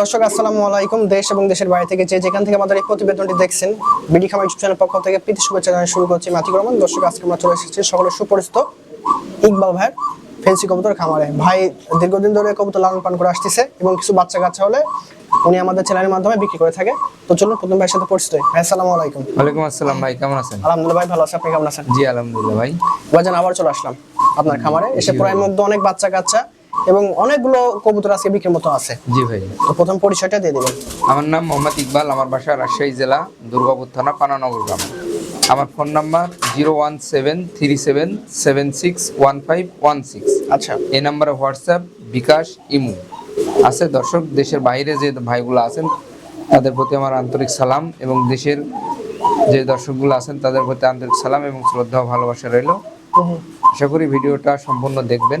দর্শক আসসালামু আলাইকুম। দেশ এবং দেশের বাইরে থেকে যে যেখান থেকে আমাদের এই প্রতিবেদনটি দেখছেন বিডি খামার ইউটিউব চ্যানেল পক্ষ থেকে প্রীতি শুভেচ্ছা জানাই শুরু করছি মাতিক রহমান দর্শক আজকে আমরা চলে এসেছি সকলের সুপরিচিত ইকবাল ভাইয়ের ফেন্সি কবুতর খামারে। ভাই দীর্ঘদিন ধরে কবুতর লালন পালন করে আসতেছে এবং কিছু বাচ্চা কাচ্চা হলে উনি আমাদের চ্যানেলের মাধ্যমে বিক্রি করে থাকে। তো চলুন প্রথম ভাইয়ের সাথে পরিচিত। ভাই আসসালামু আলাইকুম। ওয়ালাইকুম আসসালাম ভাই কেমন আছেন? আলহামদুলিল্লাহ ভাই ভালো আছি। আপনি কেমন আছেন? জি আলহামদুলিল্লাহ ভাই। ভাইজান আবার চলে আসলাম আপনার খামারে। এসে প্রায় মধ্যে অনেক বাচ্চা কাচ্চা। এবং অনেকগুলো কবুতর আজকে বিক্রির মতো আছে। জি ভাই। তো প্রথম পরিচয়টা দিয়ে দিবেন। আমার নাম মোহাম্মদ ইকবাল আমার বাসা রাজশাহী জেলা দুর্গাপুর থানা পানানগর গ্রাম। আমার phone number zero one seven three seven seven six one five one six. আচ্ছা। এই নাম্বারে হোয়াটসঅ্যাপ বিকাশ ইমু আছে। দর্শক দেশের বাইরে যে ভাইগুলো আছেন তাদের প্রতি আমার আন্তরিক সালাম এবং দেশের যে দর্শকগুলো আছেন তাদের প্রতি আন্তরিক সালাম এবং শ্রদ্ধা ভালোবাসা রইল। আশা করি ভিডিওটা সম্পূর্ণ দেখবেন।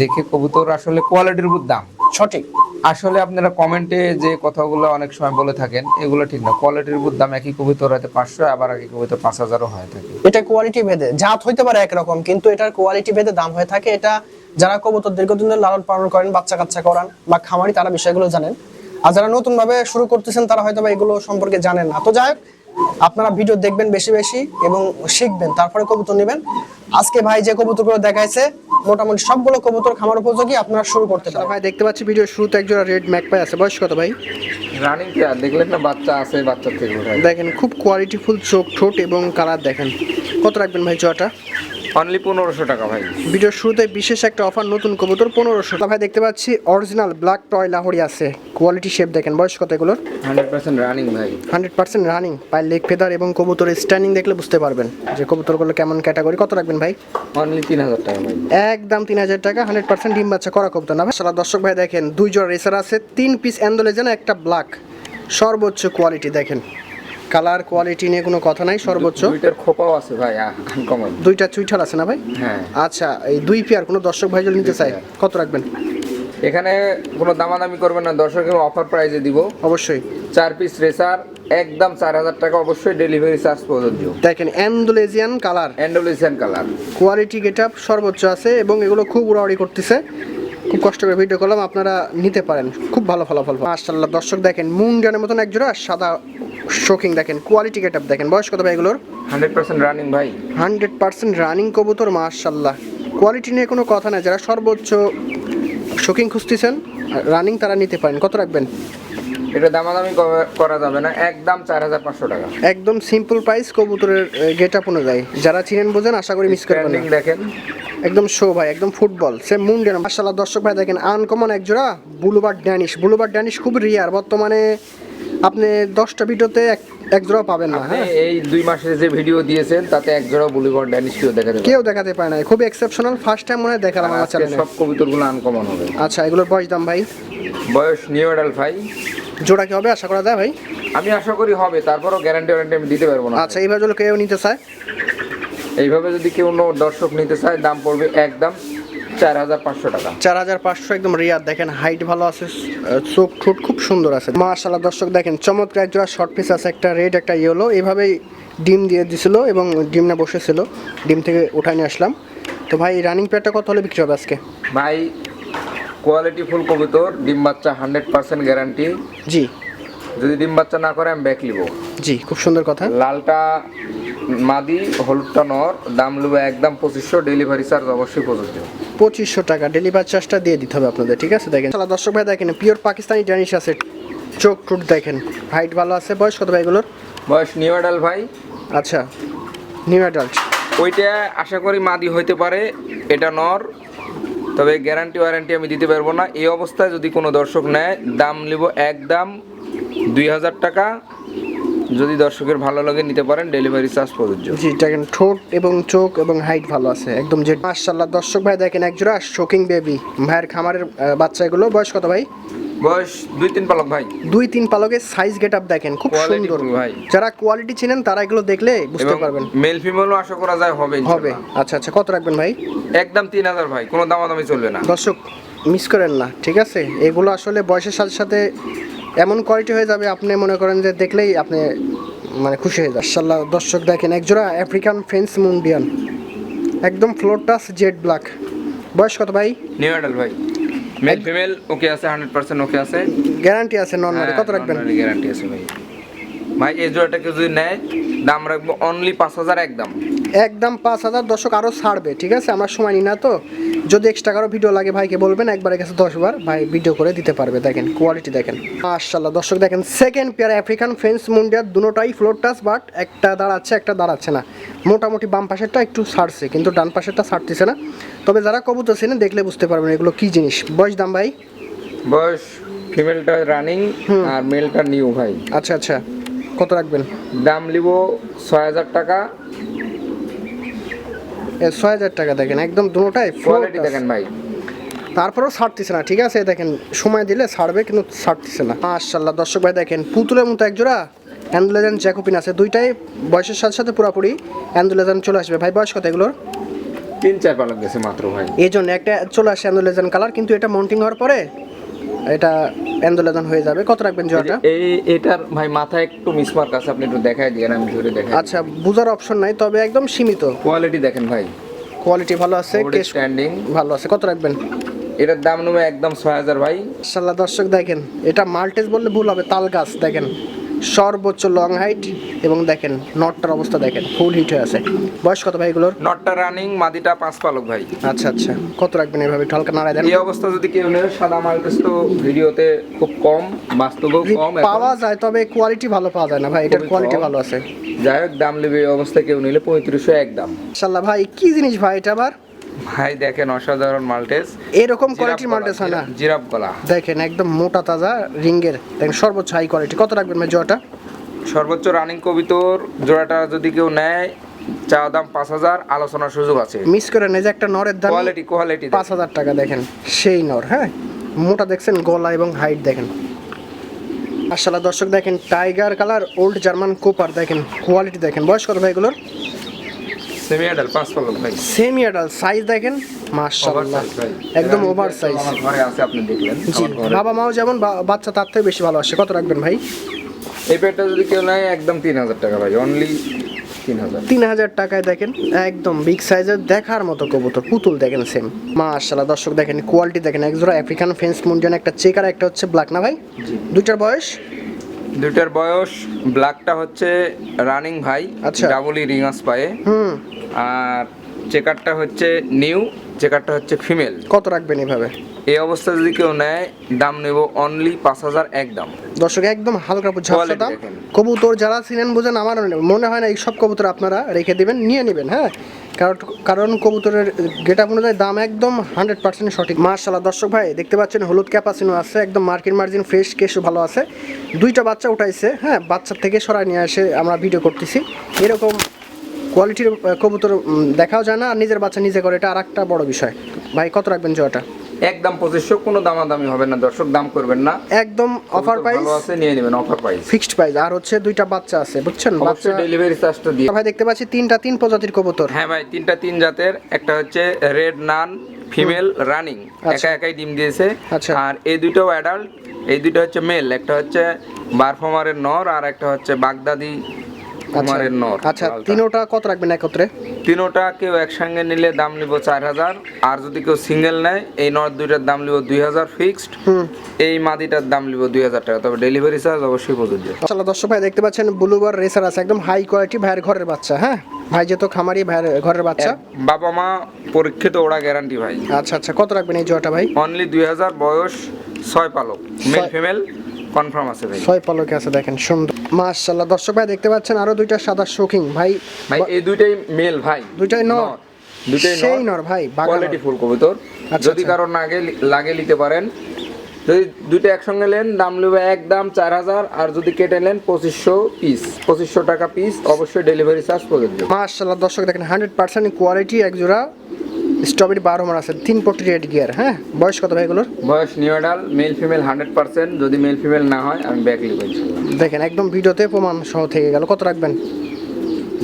দেখে কবুতর আসলে কোয়ালিটির উপর দাম। সঠিক। আসলে আপনারা কমেন্টে যে কথাগুলো অনেক সময় বলে থাকেন এগুলো ঠিক না। কোয়ালিটির উপর দাম একই কবিতর হয়তো পাঁচশো আবার একই কবিতর পাঁচ হাজারও হয়ে থাকে। এটা কোয়ালিটি ভেদে। জাত হইতে পারে একরকম কিন্তু এটার কোয়ালিটি ভেদে দাম হয়ে থাকে। এটা যারা কবুতর দীর্ঘদিন ধরে লালন পালন করেন বাচ্চা কাচ্চা করান বা খামারি তারা বিষয়গুলো জানেন। আর যারা নতুন ভাবে শুরু করতেছেন তারা হয়তো বা এগুলো সম্পর্কে জানেন না। তো যাই হোক, আপনারা ভিডিও দেখবেন বেশি বেশি এবং শিখবেন তারপরে কবুতর নেবেন। আজকে ভাই যে কবুতরগুলো দেখাইছে মোটামুটি সবগুলো কবুতর খামার উপযোগী আপনারা শুরু করতে পারেন। ভাই দেখতে পাচ্ছি ভিডিও শুরুতে একজোড়া রেড ম্যাকপাই আছে। বয়স কত ভাই? রানিং পেয়ার দেখলেন না বাচ্চা আছে বাচ্চা থেকে দেখেন খুব কোয়ালিটিফুল চোখ ঠোঁট এবং কালার দেখেন। কত রাখবেন ভাই জোয়াটা অনলি পনেরোশো টাকা ভাই। ভিডিওর শুরুতে বিশেষ একটা অফার নতুন কবুতর পনেরোশো ভাই দেখতে পাচ্ছি অরিজিনাল ব্ল্যাক টয় লাহরি আছে। কোয়ালিটি শেপ দেখেন বয়স কত এগুলোর? হান্ড্রেড পার্সেন্ট রানিং ভাই। হান্ড্রেড পার্সেন্ট রানিং পায়ের লেগ ফেদার এবং কবুতরের স্ট্যান্ডিং দেখলে বুঝতে পারবেন যে কবুতরগুলো কেমন ক্যাটাগরি কত রাখবেন ভাই? অনলি তিন হাজার টাকা ভাই। একদম তিন হাজার টাকা হান্ড্রেড পার্সেন্ট ডিম বাচ্চা করা কবুতর। না ভাই সারা দর্শক ভাই দেখেন দুই জোড়া রেসার আছে তিন পিস অ্যান্ডোলেজেন একটা ব্ল্যাক সর্বোচ্চ কোয়ালিটি দেখেন। কালার কোয়ালিটি নিয়ে কোনো কথা নাই সর্বোচ্চ। দুইটার খোপাও আছে ভাই আনকমন দুইটা চুইঠাল আছে না ভাই? হ্যাঁ। আচ্ছা এই দুই পেয়ার কোনো দর্শক ভাই যদি নিতে চায় কত রাখবেন? এখানে কোনো দামাদামি করবেন না দর্শকের অফার প্রাইজে দিব। অবশ্যই। চার পিস রেসার একদম চার হাজার টাকা অবশ্যই ডেলিভারি চার্জ প্রযোজ্য দেখেন Andalusian colour Andalusian colour quality get up সর্বোচ্চ আছে এবং এগুলো খুব উড়াউড়ি করতেছে। খুব কষ্ট করে ভিডিও করলাম আপনারা নিতে পারেন। খুব ভালো ফলাফল মাশাল্লাহ দর্শক দেখেন মুন্ডানের মতন এক জোড়া সাদা শোকিং দেখেন কোয়ালিটি গেট আপ দেখেন। বয়স কত ভাই এগুলোর? হান্ড্রেড পার্সেন্ট রানিং ভাই। হান্ড্রেড পার্সেন্ট রানিং কবুতর মাশাল্লাহ কোয়ালিটি নিয়ে কোনো কথা নাই। যারা সর্বোচ্চ শোকিং খুঁজতেছেন রানিং তারা নিতে পারেন। কত রাখবেন? এটা দামাদামি করা- যাবে না। একদম চার হাজার পাঁচশো টাকা। একদম সিম্পল প্রাইস কবুতরের গেট আপ অনুযায়ী। যারা চিনেন বোঝেন আশা করি মিস করবেন না। দেখেন। একদম শো ভাই একদম ফুটবল সে মুন্ডেন মার্শাল্লাহ দর্শক ভাই দেখেন আনকমন এক জোড়া বুলুবার ড্যানিশ বুলুবার ড্যানিশ খুব রিয়ার বর্তমানে আপনি দশটা ভিডিওতে এক জোড়া পাবেন না হ্যাঁ? এই দুই মাসের যে ভিডিও দিয়েছেন তাতে এক জোড়া বুলিগড় ড্যানিশ কেউ দেখাতে কেউ দেখাতে পারে না খুব এক্সেপশনাল ফার্স্ট টাইম মনে হয় দেখালাম আমার চ্যানেলে সব কবিতরগুলো আনকমন হবে। আচ্ছা এগুলোর বয়স দাম ভাই? বয়স নিউ এডাল ভাই। জোড়া কি হবে? আশা করা যায় ভাই? আমি আশা করি হবে তারপরও গ্যারান্টি ওয়ারেন্টি আমি দিতে পারব না। আচ্ছা এইভাবে কেউ নিতে চায়? এইভাবে যদি কেউ অন্য দর্শক নিতে চায় দাম পড়বে একদম চার হাজার পাঁচশো টাকা। চার হাজার পাঁচশো একদম রিয়ার দেখেন হাইট ভালো আছে চোখ ঠোঁট খুব সুন্দর আছে। মাশাল্লাহ দর্শক দেখেন চমৎকার জোড়া শর্ট পিস আছে একটা রেড একটা ইয়েলো এভাবেই ডিম দিয়ে দিছিল এবং ডিম না বসেছিল ডিম থেকে উঠাই নিয়ে আসলাম। তো ভাই রানিং পেয়ারটা কত হলে বিক্রি হবে আজকে? ভাই কোয়ালিটি ফুল কবিতর ডিম বাচ্চা হান্ড্রেড পার্সেন্ট গ্যারান্টি জি। যদি ডিম বাচ্চা না করে আমি ব্যাক নিব। জি খুব সুন্দর কথা। লালটা মাদি হলুদটা নর দাম নেব একদম পঁচিশশো ডেলিভারি চার্জ অবশ্যই প্রযোজ্য পঁচিশশো টাকা ডেলিভারি চার্জটা দিয়ে দিতে হবে আপনাদের ঠিক আছে? দেখেন তাহলে দর্শক ভাই দেখেন পিওর পাকিস্তানি ড্যানিশ আছে চোখ টুট দেখেন। হাইট ভালো আছে বয়স কত ভাই এগুলোর বয়স নিউ এডাল ভাই। আচ্ছা নিউ অ্যাডাল্ট ওইটা আশা করি মাদি হইতে পারে এটা নর তবে গ্যারান্টি ওয়ারেন্টি আমি দিতে পারব না। এই অবস্থায় যদি কোনো দর্শক নেয় দাম নেব এক দাম দুই হাজার টাকা। যদি দর্শকের ভালো লাগে নিতে পারেন ডেলিভারি চার্জ প্রযোজ্য। জি দেখেন ঠোঁট এবং চোখ এবং হাইট ভালো আছে একদম যে মাশাল্লাহ দর্শক ভাই দেখেন একজোড়া শোকিং বেবি ভাইয়ের খামারের বাচ্চা এগুলো বয়স কত ভাই? বয়স দুই তিন পালক ভাই। দুই তিন পালকের সাইজ গেট আপ দেখেন খুব সুন্দর। ভাই। যারা কোয়ালিটি চিনেন তারা এগুলো দেখলে বুঝতে পারবেন। মেল ফিমেলও আশা করা যায় হবে হবে। আচ্ছা আচ্ছা কত রাখবেন ভাই? একদম তিন হাজার ভাই কোনো দামাদামি চলবে না। দর্শক মিস করেন না ঠিক আছে? এগুলো আসলে বয়সের সাথে সাথে এমন কোয়ালিটি হয়ে যাবে আপনি মনে করেন যে দেখলেই আপনি মানে খুশি হয়ে যান মাশাল্লাহ দর্শক দেখেন একজোড়া আফ্রিকান ফেন্স মুন্ডিয়ান একদম ফ্লোর টাস জেড ব্ল্যাক বয়স কত ভাই? নিউ এডাল ভাই। মেল ফিমেল ওকে আছে হান্ড্রেড পার্সেন্ট ওকে আছে। গ্যারান্টি আছে নন হ্যাঁ, কত রাখবেন? গ্যারান্টি আছে ভাই। ভাই এই জোড়াটাকে যদি নেয় দাম রাখব অনলি পাঁচ হাজার একদম। একদম পাঁচ হাজার দর্শক আরও ছাড়বে ঠিক আছে? আমার সময় নিই না তো। যদি এক্সট্রা কারও ভিডিও লাগে ভাইকে বলবেন একবারে কাছে দশবার ভাই ভিডিও করে দিতে পারবে দেখেন কোয়ালিটি দেখেন। মাশাল্লাহ দর্শক দেখেন সেকেন্ড পেয়ার আফ্রিকান ফেন্স মুন্ডিয়ার দুটোটাই ফ্লোর টাচ বাট একটা দাঁড়াচ্ছে একটা দাঁড়াচ্ছে না। মোটামুটি বাম পাশেরটা একটু ছাড়ছে কিন্তু ডান পাশেরটা ছাড়তেছে না। তবে যারা কবুতর চেনে দেখলে বুঝতে পারবেন এগুলো কি জিনিস। বয়স দাম ভাই? বয়স ফিমেলটা রানিং আর মেলটা নিউ ভাই। আচ্ছা আচ্ছা কত রাখবেন? দাম নিব ছয় হাজার টাকা। ছয় হাজার টাকা দেখেন একদম ফ্লোর কোয়ালিটি দেখেন ভাই। তারপরেও ছাড়তেছে না ঠিক আছে দেখেন সময় দিলে ছাড়বে কিন্তু ছাড়তেছে না। মাশাল্লাহ দর্শক ভাই দেখেন পুতুলের মতো একজোড়া অ্যান্ডুলেজান জ্যাকোপিন আছে দুইটাই বয়সের সাথে সাথে পুরোপুরি অ্যান্ডুলেজান চলে আসবে। ভাই বয়স কত এগুলোর? তিন চার পালক গেছে মাত্র ভাই। এই জন্য একটা চলে আসে অ্যান্ডুলেজান কালার কিন্তু এটা মাউন্টিং হওয়ার পরে এটা অ্যান্ডুলেজান হয়ে যাবে। কত রাখবেন জোড়াটা এই এটার ভাই মাথায় একটু মিসমার্ক আছে আপনি একটু দেখায় দিয়ে আমি ধরে দেখাই আচ্ছা বুঝার অপশন নাই তবে একদম সীমিত। কোয়ালিটি দেখেন ভাই। কোয়ালিটি ভালো আছে কেস স্ট্যান্ডিং ভালো আছে। কত রাখবেন? এটার দাম নেবে একদম ছয় হাজার ভাই। ইনশাল্লাহ দর্শক দেখেন এটা মাল্টেজ বললে ভুল হবে তাল গাছ দেখেন। সর্বোচ্চ লং হাইট এবং দেখেন নটটার অবস্থা দেখেন ফুল হিট হয়ে আছে। বয়স কত ভাই এগুলোর? নটটা রানিং মাদিটা পাঁচ পালক ভাই। আচ্ছা আচ্ছা। কত রাখবেন এভাবে? একটু হালকা নাড়ায় দেন। এই অবস্থা যদি কেউ নেয় সাদা মালটেস তো ভিডিওতে খুব কম বাস্তবেও কম পাওয়া যায় তবে কোয়ালিটি ভালো পাওয়া যায় না ভাই এটার কোয়ালিটি ভালো আছে। যাই হোক দাম নেবে এই অবস্থায় কেউ নিলে পঁয়ত্রিশশো এক দাম। মাশাল্লাহ ভাই কি জিনিস ভাই এটা আবার? ভাই দেখেন অসাধারণ মালটেস এরকম কোয়ালিটির মাল্টেস হয় না। জিরাপ গলা। দেখেন একদম মোটা তাজা রিঙ্গের দেখেন সর্বোচ্চ হাই কোয়ালিটি কত রাখবেন ভাই জোড়াটা? সর্বোচ্চ রানিং কবিতর জোড়াটা যদি কেউ নেয় চা দাম পাঁচ হাজার আলোচনার সুযোগ আছে। মিস করে নেই যে একটা নরের দাম কোয়ালিটি কোয়ালিটি পাঁচ হাজার টাকা দেখেন সেই নর হ্যাঁ? মোটা দেখছেন গলা এবং হাইট দেখেন। মাশাল্লাহ দর্শক দেখেন tiger colour old German cropper দেখেন কোয়ালিটি দেখেন। বয়স কত ভাই এগুলোর সেমি অ্যাডাল পাঁচ পালক ভাই। সেমি অ্যাডাল সাইজ দেখেন মাশাল্লাহ একদম ওভার সাইজ আমার ঘরে আছে আপনি দেখলেন। জি বাবা মাও যেমন বাচ্চা তার থেকে বেশি ভালোবাসে কত রাখবেন ভাই? এই পেটটা যদি কেউ নেয় একদম তিন হাজার টাকা ভাই। অনলি তিন হাজার। টাকায় দেখেন একদম বিগ সাইজের দেখার মতো কবুতর পুতুল দেখেন সেম মাশাল্লাহ দর্শক দেখেন কোয়ালিটি দেখেন একজোড়া আফ্রিকান ফেন্স মুন্ডিয়ান একটা চেকার একটা হচ্ছে ব্ল্যাক না ভাই? জি। দুইটার বয়স? দুইটার বয়স ব্ল্যাকটা হচ্ছে রানিং ভাই আচ্ছা। ডাবলই রিং আস পায়ে হুম আর চেকারটা হচ্ছে নিউ চেকারটা হচ্ছে ফিমেল। কত রাখবেন এভাবে? এই অবস্থায় যদি কেউ নেয় দাম নেব অনলি পাঁচ হাজার এক দাম। দর্শক একদম হালকা ঝাপসা দাম। কবুতর যারা চিনেন বোঝেন আমার মনে হয় না এই সব কবুতর আপনারা রেখে দিবেন নিয়ে নেবেন হ্যাঁ? কারণ কারণ কবুতরের গেট আপ অনুযায়ী দাম একদম হান্ড্রেড পার্সেন্ট সঠিক। মার্শাল্লাহ দর্শক ভাই দেখতে পাচ্ছেন হলুদ ক্যাপাসিনো আছে একদম মার্কিন মার্জিন ফ্রেশ কেসও ভালো আছে। দুইটা বাচ্চা উঠাইছে হ্যাঁ? বাচ্চার থেকে সরাই নিয়ে এসে আমরা ভিডিও করতেছি। এরকম কোয়ালিটির কবুতর দেখাও যায় না আর নিজের বাচ্চা নিজে করে এটা আর একটা বড় বিষয়। ভাই কত রাখবেন জয়টা একদম পঁচিশশো কোনো দামাদামি হবে না দর্শক দাম করবেন না। একদম অফার প্রাইস আছে নিয়ে নেবেন অফার প্রাইস ফিক্সড প্রাইস আর হচ্ছে দুইটা বাচ্চা আছে বুঝছেন? বাচ্চা ডেলিভারি চার্জটা দিয়ে। ভাই দেখতে পাচ্ছি তিনটা তিন প্রজাতির কবুতর। হ্যাঁ ভাই তিনটা তিন জাতের একটা হচ্ছে রেড নান ফিমেল রানিং। একা একাই ডিম দিয়েছে। আচ্ছা। আর এই দুটো অ্যাডাল্ট এই দুটো হচ্ছে মেল একটা হচ্ছে বারফমারের নর আর একটা হচ্ছে বাগদাদি কুমারের নর আচ্ছা তিনোটা কত রাখবেন একত্রে? তিনোটা কেউ একসঙ্গে নিলে দাম নিব চার হাজার আর যদি কেউ সিঙ্গেল নেয় এই নর দুইটার দাম নিব দুই হাজার ফিক্সড এই মাদিটার দাম নিব দুই হাজার টাকা তবে ডেলিভারি চার্জ অবশ্যই প্রযোজ্য। মাশাআল্লাহ দর্শক ভাই দেখতে পাচ্ছেন ব্লুবার রেসার আছে একদম হাই কোয়ালিটি ভাইয়ের ঘরের বাচ্চা হ্যাঁ? ভাই যেহেতু খামারি ভাইয়ের ঘরের বাচ্চা। বাবা মা পরীক্ষিত ওরা গ্যারান্টি ভাই। আচ্ছা আচ্ছা কত রাখবেন এই জোয়াটা ভাই? অনলি দুই হাজার বয়স ছয় পালক মেল ফিমেল কনফার্ম আছে ভাই। ছয় পলকে আছে দেখেন সুন্দর। মাশাআল্লাহ দর্শক ভাই দেখতে পাচ্ছেন আরও দুইটা সাদা শোকিং ভাই ভাই এই দুইটাই মেল ভাই। দুইটাই নর। দুইটাই সেই নর। ভাই কোয়ালিটি ফুল কবুতর। আচ্ছা, যদি আচ্ছা। কারোর নাগে লাগে নিতে পারেন যদি দুইটা একসঙ্গে নেন দাম নেবে এক দাম চার হাজার আর যদি কেটে নেন পঁচিশশো পিস পঁচিশশো টাকা পিস অবশ্যই ডেলিভারি চার্জ প্রযোজ্য। মাশাআল্লাহ দর্শক দেখেন হান্ড্রেড পার্সেন্ট কোয়ালিটি এক জোড়া স্ট্রবেরি বারো মার আছে তিন পটি রেড গিয়ার হ্যাঁ? বয়স কত ভাই এগুলোর? বয়স নিউডাল মেল ফিমেল হান্ড্রেড পার্সেন্ট যদি মেল ফিমেল না হয় আমি ব্যাক লিখব দেখেন একদম ভিডিওতে প্রমাণ সহ থেকে গেল। কত রাখবেন?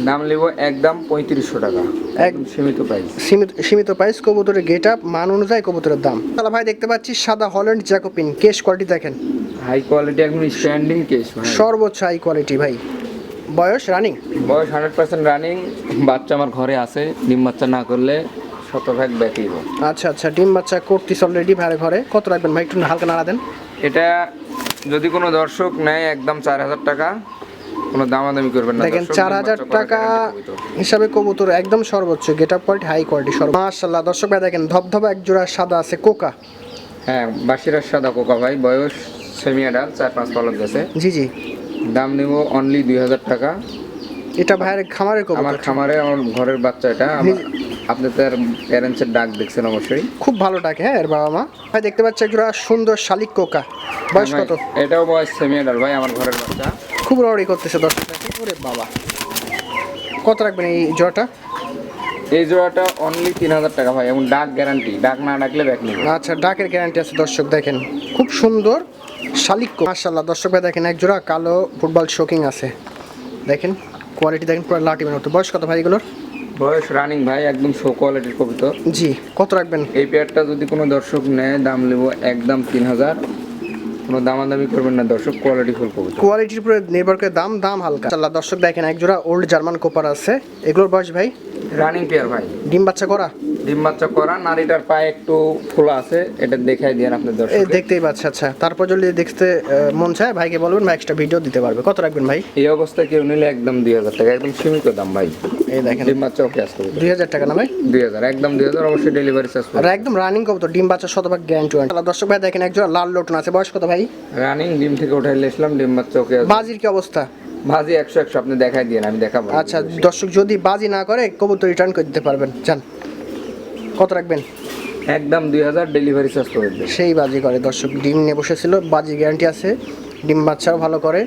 দাম নেব একদম পঁয়ত্রিশশো টাকা। একদম সীমিত প্রাইস সীমিত সীমিত প্রাইস কবুতরের গেট আপ মান অনুযায়ী কবুতরের দাম। তাহলে ভাই দেখতে পাচ্ছি সাদা হল্যান্ড জ্যাকোপিন কেশ কোয়ালিটি দেখেন। হাই কোয়ালিটি একদম স্ট্যান্ডিং কেস সর্বোচ্চ হাই কোয়ালিটি ভাই। বয়স রানিং বয়স হান্ড্রেড পার্সেন্ট রানিং বাচ্চা আমার ঘরে আছে ডিম বাচ্চা না করলে শতভাগ ব্যাকিব আচ্ছা আচ্ছা ডিম বাচ্চা করতিস অলরেডি ভাইয়ের ঘরে। কত রাখবেন ভাই? একটু হালকা নাড়া দেন। এটা যদি কোনো দর্শক নেয় একদম চার হাজার টাকা কোনো দামাদামি করবেন না। দেখেন চার হাজার টাকা হিসাবে কবুতর একদম সর্বোচ্চ get up quality high quality সর্ব মাশাল্লাহ দর্শক ভাই দেখেন ধবধবা এক জোড়া সাদা আছে কোকা। হ্যাঁ বাসিরার সাদা কোকা ভাই বয়স সেমি চার পাঁচ পালক গেছে। জি জি। দাম নেব অনলি দুই হাজার টাকা। এটা ভাইয়ের খামারের আমার কবুতর খামারে আমার ঘরের বাচ্চা এটা আমার- আপনি তার প্যারেন্টসের ডাক দেখছেন অবশ্যই। খুব ভালো ডাকে হ্যাঁ এর বাবা মা। ভাই দেখতে পাচ্ছি এক জোড়া সুন্দর শালিক কোকা। বয়স কত? এটাও বয়স সেমি অ্যাডাল ভাই আমার ঘরের বাচ্চা। খুব রড়ি করতেছে দর্শক দেখেন ওরে বাবা? কত রাখবেন এই জোড়াটা? এই জোড়াটা অনলি তিন হাজার টাকা ভাই এবং ডাক গ্যারান্টি ডাক না ডাকলে ব্যাক নেবে। আচ্ছা ডাকের গ্যারান্টি আছে দর্শক দেখেন। খুব সুন্দর শালিক মাশাল্লাহ দর্শক ভাই দেখেন এক জোড়া কালো ফুটবল শোকিং আছে। দেখেন কোয়ালিটি দেখেন পুরো লাটি মতো বয়স কত ভাই এগুলোর? বয়স রানিং ভাই একদম শো কোয়ালিটির কবিতা। জি কত রাখবেন? এই পেয়ারটা যদি কোনো দর্শক নেয় দাম নেব একদম তিন হাজার। কোনো দামাদামি করবেন না দর্শক কোয়ালিটি ফুল কবিতা কোয়ালিটির উপরে নির্ভর করে দাম দাম হালকা। মাশাল্লাহ দর্শক দেখেন এক জোড়া ওল্ড জার্মান কোপার আছে। এগুলোর বয়স ভাই? রানিং পেয়ার ভাই। ডিম বাচ্চা করা? ডিম বাচ্চা করা নারীটার পায়ে একটু খোলা আছে এটা দেখাই দিয়েন আপনার দর্শক দেখতেই পাচ্ছি আচ্ছা। তারপর যদি দেখতে মন চায় ভাইকে বলবেন ভাই এক্সট্রা ভিডিও দিতে পারবে। কত রাখবেন ভাই? এই অবস্থায় কেউ নিলে একদম দুই হাজার টাকা একদম সীমিত দাম ভাই। এই দেখেন। ডিম বাচ্চা ওকে আসতে দুই হাজার টাকা না ভাই? দুই হাজার একদম দুই হাজার অবশ্যই ডেলিভারি চার্জ আর একদম রানিং কবুতর ডিম বাচ্চা শতভাগ গ্যারান্টি দর্শক ভাই দেখেন একজন লাল লোটন আছে। বয়স কত ভাই? রানিং ডিম থেকে উঠাই এসলাম ডিম বাচ্চা ওকে বাজির কি অবস্থা? ভাজি একশো একশো আপনি দেখাই দিয়েন আমি দেখাবো। আচ্ছা দর্শক যদি বাজি না করে কবুতর রিটার্ন করে দিতে পারবেন। যান। কত রাখবেন? একদম দুই হাজার ডেলিভারি চার্জ করে দেবে। সেই বাজি করে। দর্শক ডিম নিয়ে বসেছিল বাজি গ্যারান্টি আছে। ডিম বাচ্চাও ভালো করে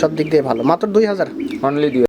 সব দিক দিয়ে ভালো। মাত্র দুই হাজার? অনলি দুই